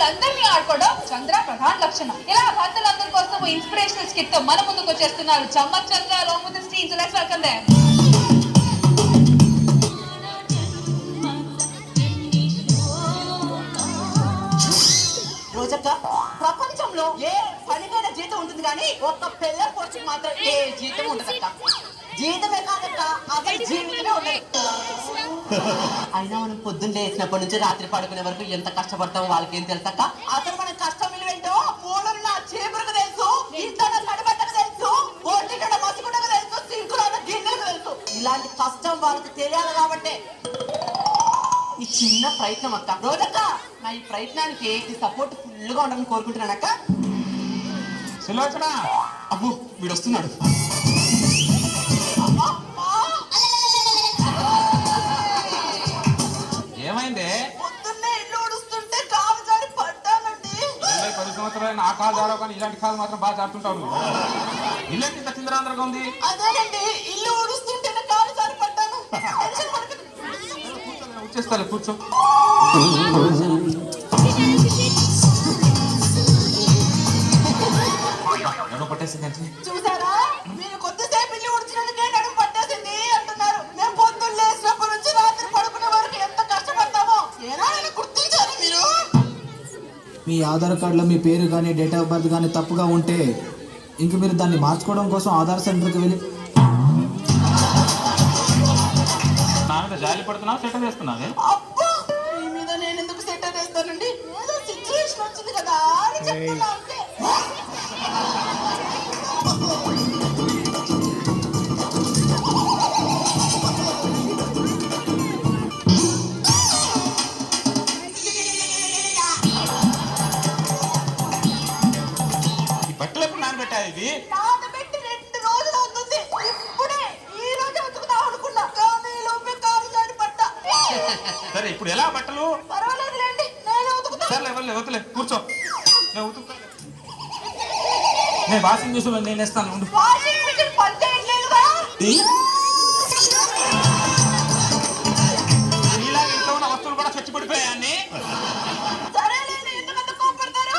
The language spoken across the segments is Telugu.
భార్యలందరినీ ఆడుకోవడం చంద్ర ప్రధాన లక్షణం ఇలా భర్తలందరి కోసం ఇన్స్పిరేషనల్ స్కిట్తో మన ముందుకు వచ్చేస్తున్నారు చమ్మక్ చంద్ర along with his team. So let's welcome them. రోజక్క ప్రపంచంలో ఏ పనికైన జీతం ఉంటుంది కానీ ఒక్క పెళ్ళ కోసం మాత్రం ఏ జీతం ఉండదక్క జీతమే కాదక్క అసలు జీవితమే అయినా మనం పొద్దున్న లేచినప్పటి నుంచి రాత్రి పడుకునే వరకు ఎంత కష్టపడతామో వాళ్ళకేం తెలుసక్క? అసలు మన కష్టం విలువేంటో? మూడున్న చీపురుకు తెలుసు ఇంట్లో తడబట్టకు తెలుసు ఓటిలో మసుకుటకు తెలుసు సింకులో గిన్నెలకు తెలుసు. ఇలాంటి కష్టం వాళ్ళకి తెలియాలి కాబట్టి. ఈ చిన్న ప్రయత్నం అక్క. రోజక్క నా ఈ ప్రయత్నానికి ఈ సపోర్ట్ ఫుల్గా ఉండాలని కోరుకుంటున్నానక్క. సులోచన అబ్బు వీడు వస్తున్నాడు కాలు జారో కానీ ఇలాంటి కాలు మాత్రం బాగా జారుతుంటావు నువ్వు. ఇల్లేంటి ఇంత చిందరాంధ్రగా ఉంది? అదేనండి ఇల్లు ఉడుస్తుంటేనే కాలు జారి పడ్డాను టెన్షన్ పడకండి. వచ్చేస్తాలే కూర్చో. మీ ఆధార్ కార్డులో మీ పేరు కానీ డేట్ ఆఫ్ బర్త్ కానీ తప్పుగా ఉంటే ఇంక మీరు దాన్ని మార్చుకోవడం కోసం ఆధార్ సెంటర్కి వెళ్ళి నా మీద జాలి పడుతున్నావు? సెట్ చేస్తున్నావే? అబ్బా! మీ మీద నేను ఎందుకు సెట్ చేస్తానండి? ఏదో సిచ్యువేషన్ వచ్చింది కదా అని చెప్తున్నా ఇప్పుడు ఎలా బట్టలు? సర్లే వదిలే కూర్చో. నేను ఉతుకుతా. నేను వాషింగ్ మిషన్ నేను వేస్తాను ఉండు. నీలాగా ఇంట్లో ఉన్న వస్తువులు కూడా చచ్చి పడిపోయాన్ని సరేలేండి ఎందుకంత కోపడతారు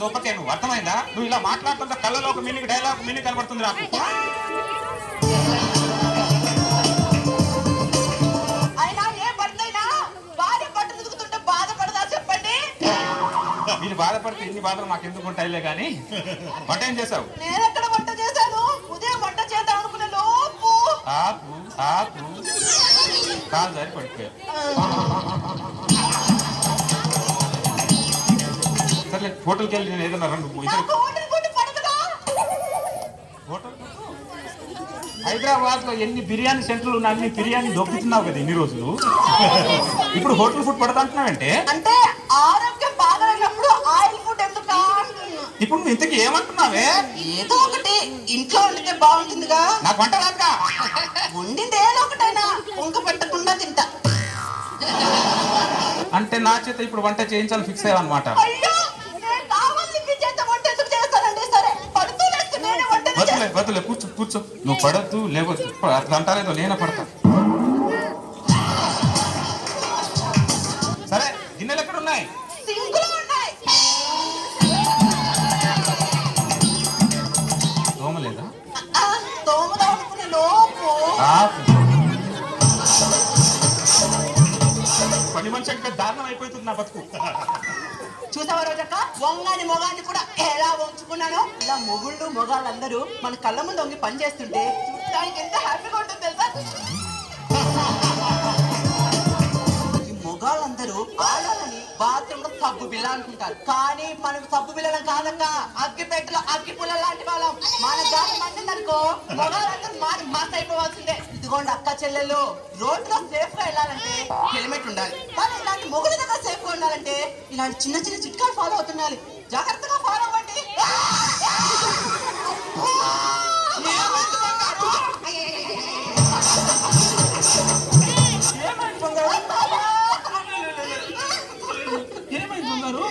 దొప్పకే నువ్వు అర్థమైందా? నువ్వు ఇలా మాట్లాడుతుంటే కళ్ళలో ఒక మినిక్ డైలాగ్ మినిక్ కనబడుతుంది నాకు. వీళ్ళు బాధపడితే ఇన్ని బాధలు మాకు ఎందుకు ఉంటాయిలే కానీ వంట ఏం చేసావు నేను ఎక్కడ వంట చేశాను? ఉదయం వంట చేద్దాం అనుకునే లోపు. ఆపు ఆపు. కాలు జారి హోటల్కి వెళ్ళి నేను ఏదన్నా రెండు హోటల్ హైదరాబాద్లో ఎన్ని బిర్యానీ సెంటర్లు ఉన్నాయి అన్ని బిర్యానీ దొక్కుతున్నావు కదా ఇన్ని రోజులు. ఇప్పుడు హోటల్ ఫుడ్ పడతా అంటున్నావంటే? అంటే ఆరోగ్యం బాగాలేనప్పుడు ఆయిల్ ఫుడ్ ఎందుకు. ఇప్పుడు నువ్వు ఇంతకీ ఏమంటున్నావే? ఏదో ఒకటి ఇంట్లో వండితే బాగుంటుందిగా. నాకు వంట రాదుగా వండింది ఏదో ఒకటైనా ఉంక పెట్టకుండా తింటా. అంటే నా చేత ఇప్పుడు వంట చేయించాలని ఫిక్స్ అయ్యావన్నమాట. వద్దులే వద్దులే కూర్చో కూర్చో. నువ్వు పడద్దు లేవద్దు అట్లా అంటారేదో నేనే పడతా. సరే గిన్నెలు ఎక్కడ ఉన్నాయి? సింకులో ఉన్నాయి. దోమ లేదా ఆ, తోముదాం అనుకునే లోపు. ఆపు. పని మనిషి అంటే దారుణం అయిపోతుంది నా బతుకు. చూసావా వంగాని మొగాన్ని కూడా ఎలా వంచుకున్నానో ఇలా మొగుళ్ళు మొగాళ్ళందరూ మన కళ్ళ ముందు వంగి పని చేస్తుంటే చూడడానికి ఎంత హ్యాపీగా ఉంటుంది తెలుసా? ఈ మొగాళ్ళందరూ ఆడాలని బాత్రూమ్లో సబ్బు బిల్ల అనుకుంటారు. కానీ మనకు సబ్బు బిల్లలం కాదక్క. అగ్గి పెట్టలో అగ్గి పుల్ల లాంటి వాళ్ళం. మన గాలి మండిందనుకో మొగాళ్ళందరూ మారి మాస్ అయిపోవాల్సిందే ఇదిగోండి అక్క చెల్లెలు. రోడ్లో సేఫ్గా వెళ్ళాలంటే హెల్మెట్ ఉండాలి. కానీ ఇలాంటి మొగుల దగ్గర సేఫ్గా ఉండాలంటే ఇలాంటి చిన్న చిన్న చిట్కాలు ఫాలో అవుతుండాలి. జాగ్రత్తగా ఫాలో అవ్వండి. ఏమైంది బంగారు?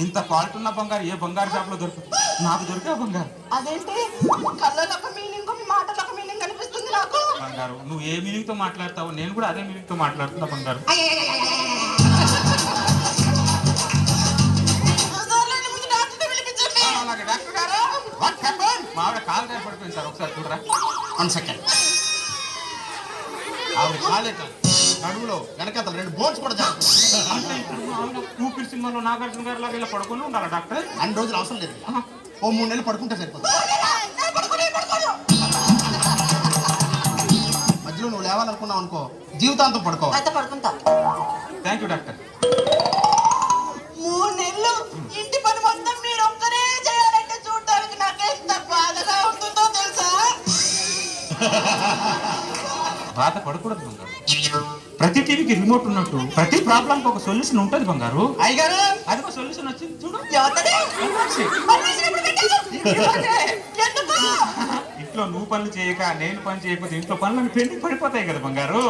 ఇంత క్వాలిటీ ఉన్న బంగారు ఏ బంగారు షాప్లో దొరుకుతుంది నాకు దొరికే బంగారు. అదేంటి? కళ్ళలో ఒక మీనింగ్ మీ మాటలో ఒక మీనింగ్ కనిపిస్తుంది నాకు. బంగారు నువ్వు ఏ మీనింగ్తో మాట్లాడతావు నేను కూడా అదే మీనింగ్తో మాట్లాడుతున్నా బంగారు. మా ఆవిడ కాలు టైం పడిపోయింది సార్ ఒకసారి చూడరా. వన్ సెకండ్ ఆవిడ కాలే కాదు. నడువులో వెనకాతల రెండు బోన్స్ కూడా అంటే ఇప్పుడు ఊపిరి సినిమాలో నాగార్జున గారు లాగా ఇలా పడుకొని ఉండాలా డాక్టర్? అన్ని రోజులు అవసరం లేదు. ఓ మూడు నెలలు పడుకుంటే సరిపోతుంది. మధ్యలో నువ్వు లేవాలనుకున్నావు అనుకో జీవితాంతం పడుకో అయితే పడుకుంటా. Thank you doctor. మూడు నెలలు ఇంటి పని మొత్తం మీరు ఒక్కరే చేయాలంటే చూడడానికి నాకు ఎంత బాధగా ఉంటుందో తెలుసా? బాధ పడకూడదు బంగారు. ప్రతి టీవీకి రిమోట్ ఉన్నట్టు ప్రతి ప్రాబ్లంకి ఒక సొల్యూషన్ ఉంటుంది బంగారు. అయ్యగారు! అది ఒక సొల్యూషన్ వచ్చింది చూడు. ఇంట్లో నువ్వు పనులు చేయక నేను పని చేయకపోతే ఇంట్లో పనులు పెండింగ్ పడిపోతాయి కదా బంగారు.